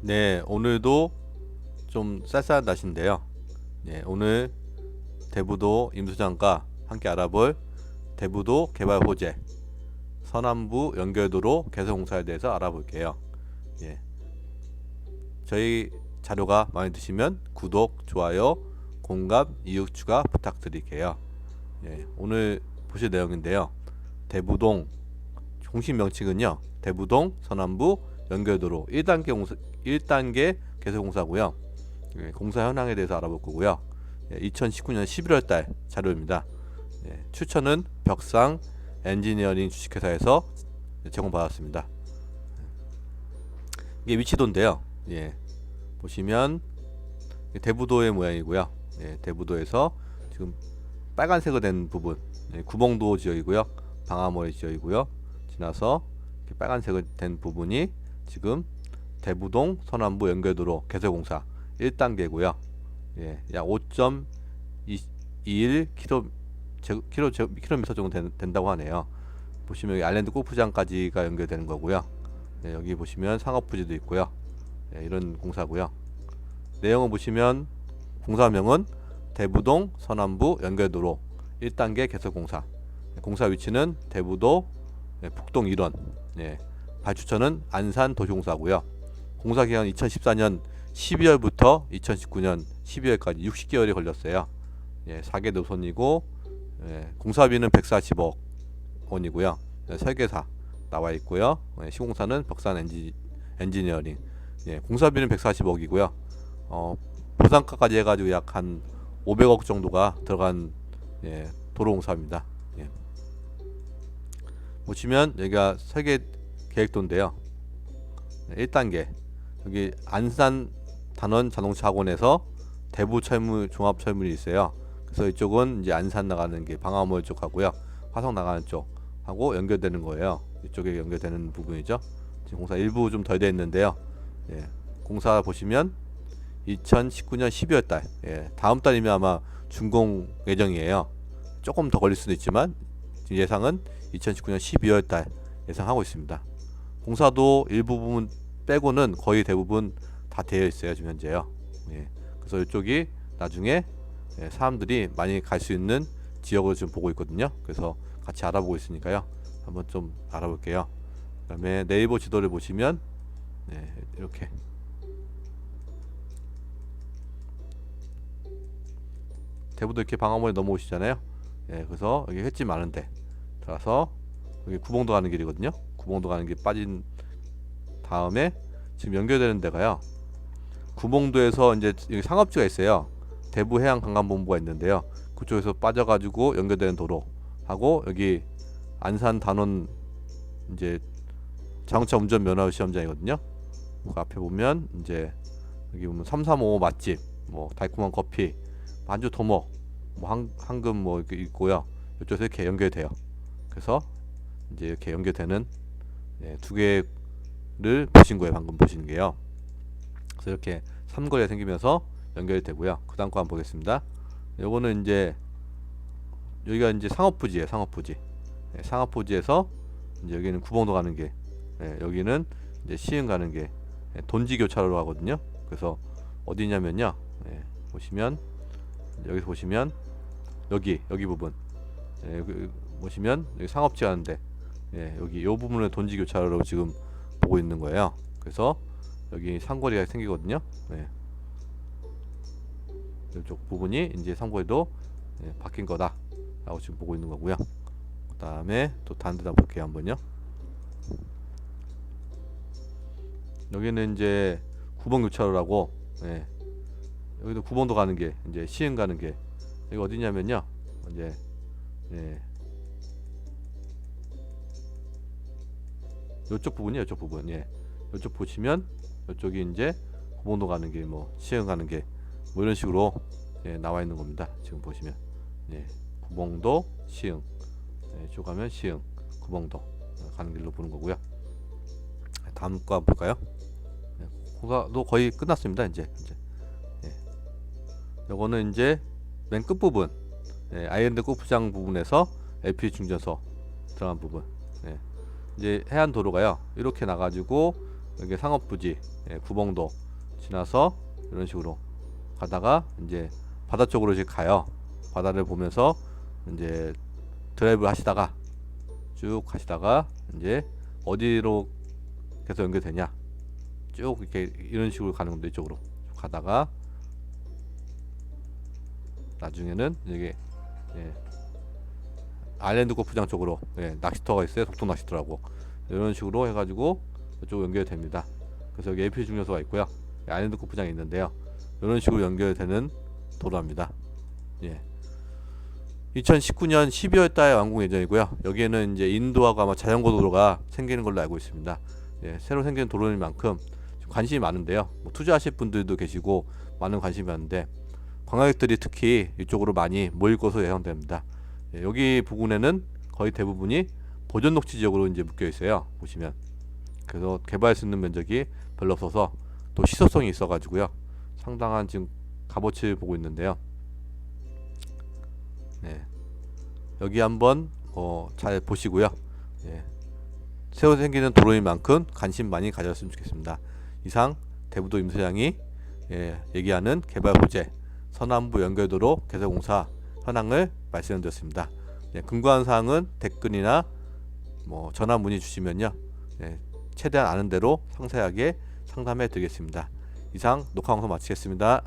네, 오늘도 좀 쌀쌀한 날씨인데요. 네, 오늘 대부도 임수장과 함께 알아볼 대부도 개발 호재, 서남부 연결도로 개선 공사에 대해서 알아볼게요. 예. 저희 자료가 마음에 드시면 구독, 좋아요, 공감, 이웃 추가 부탁드릴게요. 예, 오늘 보실 내용인데요. 대부동 공식 명칭은요. 대부동 서남부 연결도로 1단계 공사 1단계 개설 공사고요. 예, 공사 현황에 대해서 알아볼 거고요. 예, 2019년 11월 달 자료입니다. 예, 추천은 벽상 엔지니어링 주식회사에서 제공받았습니다. 이게 위치도인데요. 예, 보시면 대부도의 모양이고요. 예, 대부도에서 지금 빨간색으로 된 부분 예, 구봉도 지역이고요. 방화모의 지역이고요. 지나서 빨간색으로 된 부분이 지금 대부동 서남부 연결도로 개설공사 1단계고요. 예, 약 5.21 킬로 제, 킬로 제, 킬로미터 정도 된, 된다고 하네요. 보시면 여기 아일랜드 골프장까지가 연결되는 거고요. 예, 여기 보시면 상업부지도 있고요. 예, 이런 공사고요. 내용을 보시면 공사명은 대부동 서남부 연결도로 1단계 개설공사. 예, 공사 위치는 대부도 예, 북동 1원. 예, 발주처는 안산 도시공사고요. 공사 기간 2014년 12월부터 2019년 12월까지 60개월이 걸렸어요. 예, 4개 노선이고 예, 공사비는 140억 원이고요. 예, 설계사 나와 있고요. 예, 시공사는 벽산 엔지, 엔지니어링. 예, 공사비는 140억이고요. 어, 보상가까지 해가지고 약 한 500억 정도가 들어간 예, 도로공사입니다. 예. 보시면 여기가 설계 계획도인데요. 1단계 여기 안산 단원 자동차 학원에서 대부 철물 종합 철물이 있어요. 그래서 이쪽은 이제 안산 나가는 게 방화모 쪽 하고요. 화성 나가는 쪽 하고 연결되는 거예요. 이쪽에 연결되는 부분이죠. 지금 공사 일부 좀 덜 돼 있는데요. 예, 공사 보시면 2019년 12월 달, 예, 다음 달이면 아마 준공 예정이에요. 조금 더 걸릴 수도 있지만 예상은 2019년 12월 달 예상하고 있습니다. 공사도 일부 부분 빼고는 거의 대부분 다 되어 있어요 지금 현재요. 예, 그래서 이쪽이 나중에 예, 사람들이 많이 갈 수 있는 지역으로 지금 보고 있거든요. 그래서 같이 알아보고 있으니까요. 한번 좀 알아볼게요. 그다음에 네이버 지도를 보시면 네, 이렇게 대부도 이렇게 방화문에 넘어오시잖아요. 예, 그래서 여기 횟집 많은데 들어가서 여기 구봉도 가는 길이거든요. 구봉도 가는 길 빠진 다음에 지금 연결되는 데가요. 구봉도에서 이제 여기 상업지가 있어요. 대부 해양 관광본부가 있는데요. 그쪽에서 빠져가지고 연결되는 도로 하고 여기 안산 단원 이제 자동차 운전 면허 시험장이거든요. 그 앞에 보면 이제 여기 보면 3355 맛집, 뭐 달콤한 커피, 만주 토목, 뭐 한, 황금 뭐 이렇게 있고요. 이쪽에서 이렇게 연결돼요. 그래서 이제 이렇게 연결되는 예, 두 개를 보신 거예요. 방금 보신 게요. 그래서 이렇게 삼거리가 생기면서 연결이 되고요. 그 다음 거 한번 보겠습니다. 요거는 이제 여기가 이제 상업부지예요. 상업부지. 예, 상업부지에서 이제 여기는 구봉도 가는 게 예, 여기는 이제 시흥 가는 게 예, 돈지교차로로 가거든요. 그래서 어디냐면요. 예, 보시면 여기서 보시면 여기 여기 부분 예, 여기 보시면 여기 상업지 가는데 예, 여기 요 부분을 돈지 교차로로 지금 보고 있는 거예요. 그래서 여기 상거리가 생기거든요. 예. 이쪽 부분이 이제 상거리도 예, 바뀐 거다라고 지금 보고 있는 거고요. 그 다음에 또 다른 데다 볼게요 한번요. 여기는 이제 구봉 교차로라고 예. 여기도 구봉도 가는 게 이제 시흥 가는 게 여기 어디냐면요 이제 예. 요쪽 부분이요 요쪽 부분. 예. 요쪽 보시면 요쪽이 이제 구봉도 가는 게 뭐 시흥 가는 게 뭐 이런 식으로 예, 나와 있는 겁니다 지금 보시면. 예. 구봉도 시흥. 예, 이쪽 가면 시흥 구봉도 가는 길로 보는 거고요. 다음 거 볼까요? 공사도 거의 끝났습니다 이제. 이제. 예. 요거는 이제 맨 끝 부분. 예, 아이랜드 골프장 부분에서 LP 충전소 들어간 부분. 예. 이제 해안 도로가요. 이렇게 나가지고 여기 상업부지 예, 구봉도 지나서 이런 식으로 가다가 이제 바다 쪽으로 이제 가요. 바다를 보면서 이제 드라이브 하시다가 쭉 가시다가 이제 어디로 계속 연결되냐. 쭉 이렇게 이런 식으로 가는 건데 이쪽으로. 쭉 가다가 나중에는 이게 예, 아일랜드 골프장 쪽으로 예, 낚시터가 있어요. 독도 낚시터라고. 이런 식으로 해가지고 이쪽 연결됩니다. 그래서 여기 AP 중요소가 있고요. 예, 아일랜드 골프장이 있는데요. 이런 식으로 연결되는 도로입니다. 예. 2019년 12월 달에 완공 예정이고요. 여기에는 이제 인도하고 아마 자전거 도로가 생기는 걸로 알고 있습니다. 예, 새로 생기는 도로인 만큼 좀 관심이 많은데요. 뭐 투자하실 분들도 계시고 많은 관심이 많은데 관광객들이 특히 이쪽으로 많이 모일 것으로 예상됩니다. 예, 여기 부근에는 거의 대부분이 보존 녹지 지역으로 이제 묶여 있어요. 보시면 그래서 개발할 수 있는 면적이 별로 없어서 또 시소성이 있어 가지고요. 상당한 지금 값어치를 보고 있는데요. 네. 여기 한번 어, 잘 보시고요. 예. 새로 생기는 도로인 만큼 관심 많이 가졌으면 좋겠습니다. 이상 대부도 임소장이 예, 얘기하는 개발 호재 서남부 연결도로 개설 공사 현황을 말씀드렸습니다. 예, 궁금한 사항은 댓글이나 뭐 전화 문의 주시면요, 예, 최대한 아는 대로 상세하게 상담해 드리겠습니다. 이상 녹화 방송 마치겠습니다.